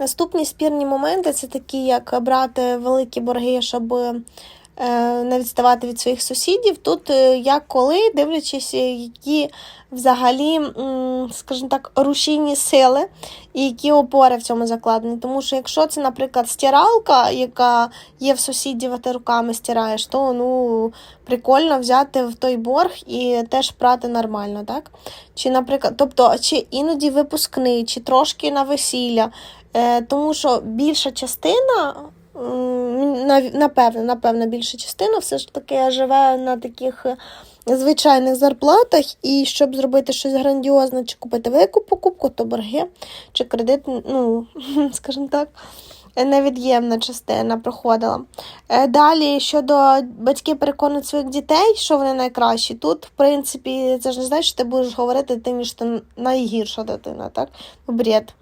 Наступні спірні моменти це такі, як брати великі борги, щоб е, не відставати від своїх сусідів. Тут е, як коли, дивлячись, е, які взагалі, скажімо так, рушійні сили і які опори в цьому закладені. Тому що якщо це, наприклад, стиралка, яка є в сусідів, а ти руками стираєш, то ну, прикольно взяти в той борг і теж прати нормально, так? Чи, наприклад, тобто, чи іноді випускний, чи трошки на весілля. Е, тому що більша частина, напевно, напевно, більша частина все ж таки живе на таких звичайних зарплатах, і щоб зробити щось грандіозне, чи купити велику покупку, то борги, чи кредит, ну, скажімо так. Невід'ємна частина проходила. Е, Далі щодо батьків переконують своїх дітей, що вони найкращі. Тут, в принципі, це ж не значить, що ти будеш говорити тим, що ти найгірша дитина, так? Бред.